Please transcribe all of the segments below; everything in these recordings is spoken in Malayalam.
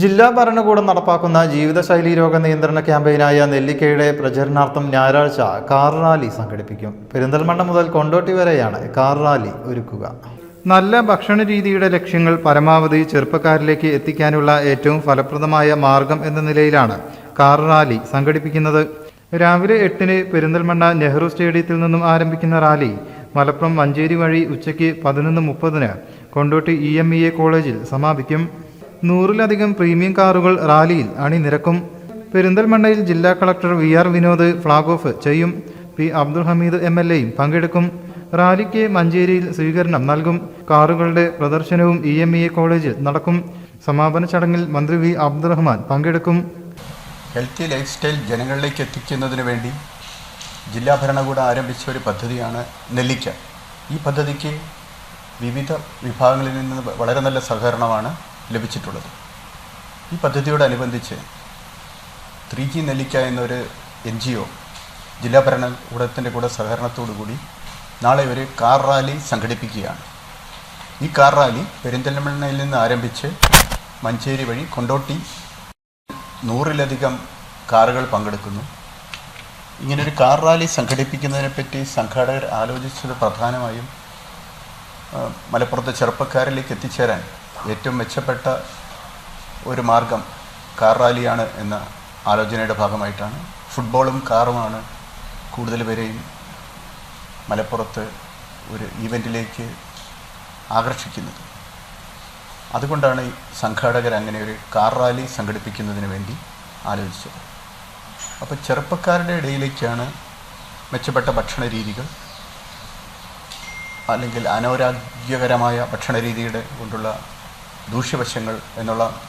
ജില്ലാ ഭരണകൂടം നടപ്പാക്കുന്ന ജീവിതശൈലി രോഗ നിയന്ത്രണ ക്യാമ്പയിനായ നെല്ലിക്കയുടെ പ്രചരണാർത്ഥം ഞായറാഴ്ച കാർ റാലി സംഘടിപ്പിക്കും. പെരിന്തൽമണ്ണ മുതൽ കൊണ്ടോട്ടി വരെയാണ് കാർ റാലി ഒരുക്കുക. നല്ല ഭക്ഷണ രീതിയുടെ ലക്ഷ്യങ്ങൾ പരമാവധി ചെറുപ്പക്കാരിലേക്ക് എത്തിക്കാനുള്ള ഏറ്റവും ഫലപ്രദമായ മാർഗം എന്ന നിലയിലാണ് കാർ റാലി സംഘടിപ്പിക്കുന്നത്. രാവിലെ എട്ടിന് പെരിന്തൽമണ്ണ നെഹ്റു സ്റ്റേഡിയത്തിൽ നിന്നും ആരംഭിക്കുന്ന റാലി മലപ്പുറം മഞ്ചേരി വഴി ഉച്ചയ്ക്ക് പതിനൊന്ന് മുപ്പതിന് Kondotty E M E A കോളേജിൽ സമാപിക്കും. നൂറിലധികം പ്രീമിയം കാറുകൾ റാലിയിൽ അണിനിരക്കും. പെരിന്തൽമണ്ണയിൽ ജില്ലാ collector V R Vinod flag off ചെയ്യും. P Abdul Hameed M L എയും പങ്കെടുക്കും. റാലിക്ക് മഞ്ചേരിയിൽ സ്വീകരണം നൽകും. കാറുകളുടെ പ്രദർശനവും ഇ എം ഇ എ കോളേജിൽ നടക്കും. സമാപന ചടങ്ങിൽ മന്ത്രി വി അബ്ദുറഹ്മാൻ പങ്കെടുക്കും. ഹെൽത്തി ലൈഫ് സ്റ്റൈൽ ജനങ്ങളിലേക്ക് എത്തിക്കുന്നതിന് വേണ്ടി ജില്ലാ ഭരണകൂടം ആരംഭിച്ച ഒരു പദ്ധതിയാണ് നെല്ലിക്ക. ഈ പദ്ധതിക്ക് വിവിധ വിഭാഗങ്ങളിൽ നിന്ന് വളരെ നല്ല സഹകരണമാണ് ലഭിച്ചിട്ടുള്ളത്. ഈ പദ്ധതിയോടനുബന്ധിച്ച് ത്രീ ജി നെല്ലിക്ക എന്നൊരു എൻ ജി ഒ ജില്ലാ ഭരണകൂടത്തിന്റെ കൂടെ സഹകരണത്തോടുകൂടി നാളെ ഒരു കാർ റാലി സംഘടിപ്പിക്കുകയാണ്. ഈ കാർ റാലി പെരിന്തൽമണ്ണയിൽ നിന്ന് ആരംഭിച്ച് മഞ്ചേരി വഴി കൊണ്ടോട്ടി നൂറിലധികം കാറുകൾ പങ്കെടുക്കുന്നു. ഇങ്ങനൊരു കാർ റാലി സംഘടിപ്പിക്കുന്നതിനെപ്പറ്റി സംഘാടകർ ആലോചിച്ചത് പ്രധാനമായും മലപ്പുറത്തെ ചെറുപ്പക്കാരിലേക്ക് എത്തിച്ചേരാൻ ഏറ്റവും മെച്ചപ്പെട്ട ഒരു മാർഗം കാർ റാലിയാണ് എന്ന ആലോചനയുടെ ഭാഗമായിട്ടാണ്. ഫുട്ബോളും കാറുമാണ് കൂടുതൽ പേരെയും മലപ്പുറത്ത് ഒരു ഈവന്റിലേക്ക് ആകർഷിക്കുന്നത്. അതുകൊണ്ടാണ് ഈ സംഘാടകർ അങ്ങനെ ഒരു കാർ റാലി സംഘടിപ്പിക്കുന്നതിന് വേണ്ടി ആലോചിച്ചത്. അപ്പോൾ ചെറുപ്പക്കാരുടെ ഇടയിലേക്കാണ് മെച്ചപ്പെട്ട ഭക്ഷണ രീതികൾ അല്ലെങ്കിൽ അനാരോഗ്യകരമായ ഭക്ഷണ രീതിയുടെ കൊണ്ടുള്ള ദൂഷ്യവശങ്ങൾ എന്നുള്ള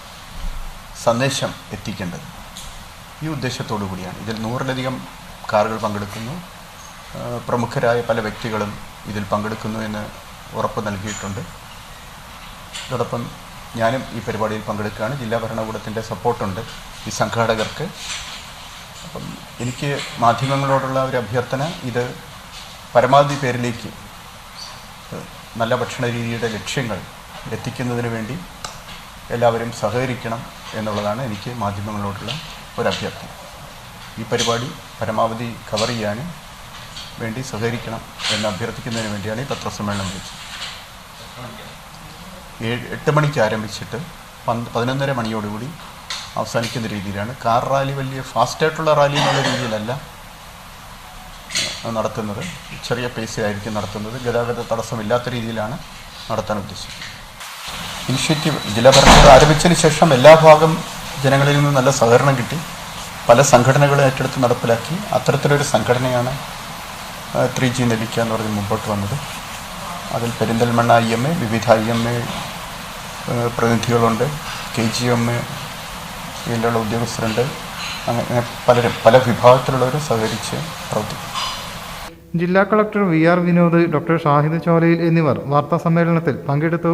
സന്ദേശം എത്തിക്കേണ്ടത്. ഈ ഉദ്ദേശത്തോടു കൂടിയാണ്. ഇതിൽ നൂറിലധികം കാറുകൾ പങ്കെടുക്കുന്നു. പ്രമുഖരായ പല വ്യക്തികളും ഇതിൽ പങ്കെടുക്കുന്നു എന്ന് ഉറപ്പ് നൽകിയിട്ടുണ്ട്. അതോടൊപ്പം ഞാനും ഈ പരിപാടിയിൽ പങ്കെടുക്കുകയാണ്. ജില്ലാ ഭരണകൂടത്തിന്റെ സപ്പോർട്ടുണ്ട് ഈ സംഘാടകർക്ക്. അപ്പം എനിക്ക് മാധ്യമങ്ങളോടുള്ള ഒരു അഭ്യർത്ഥന ഇത് പരമാവധി പേരിലേക്ക് നല്ല ഭക്ഷണ രീതിയുടെ ലക്ഷ്യങ്ങൾ എത്തിക്കുന്നതിന് വേണ്ടി എല്ലാവരും സഹകരിക്കണം എന്നുള്ളതാണ് എനിക്ക് മാധ്യമങ്ങളോടുള്ള ഒരു അഭ്യർത്ഥന ഈ പരിപാടി പരമാവധി കവർ ചെയ്യാനും വേണ്ടി സഹകരിക്കണം എന്ന് അഭ്യർത്ഥിക്കുന്നതിന് വേണ്ടിയാണ് ഈ പത്രസമ്മേളനം വിളിച്ചത്. ഏഴ് എട്ട് മണിക്ക് ആരംഭിച്ചിട്ട് പന്ത് പതിനൊന്നര മണിയോടുകൂടി അവസാനിക്കുന്ന രീതിയിലാണ്. കാർ റാലി വലിയ ഫാസ്റ്റായിട്ടുള്ള റാലി എന്നുള്ള രീതിയിലല്ല നടത്തുന്നത്. ചെറിയ പേസിലായിരിക്കും നടത്തുന്നത്. ഗതാഗത തടസ്സമില്ലാത്ത രീതിയിലാണ് നടത്താൻ ഉദ്ദേശിക്കുന്നത്. ഇനിഷ്യേറ്റീവ് ജില്ലാ ഭരണകൂടം ആരംഭിച്ചതിന് ശേഷം എല്ലാ ഭാഗം ജനങ്ങളിൽ നിന്നും നല്ല സഹകരണം കിട്ടി. പല സംഘടനകളും ഏറ്റെടുത്ത് നടപ്പിലാക്കി. അത്തരത്തിലൊരു സംഘടനയാണ് ത്രീ ജി നെല്ലിക്ക എന്ന് പറഞ്ഞ് മുമ്പോട്ട് വന്നത്. അതിൽ പെരിന്തൽമണ്ണ ഐ എം എ വിവിധ ഐ എം എ പ്രതിനിധികളുണ്ട്. കെ ജി എം എ ഇതിലുള്ള ഉദ്യോഗസ്ഥരുണ്ട്. അങ്ങനെ പലരും പല വിഭാഗത്തിലുള്ളവരും സഹകരിച്ച് പ്രവർത്തിക്കും. ജില്ലാ collector V R Vinod doctor Shahid Cholayil എന്നിവർ വാർത്താ സമ്മേളനത്തിൽ പങ്കെടുത്തു.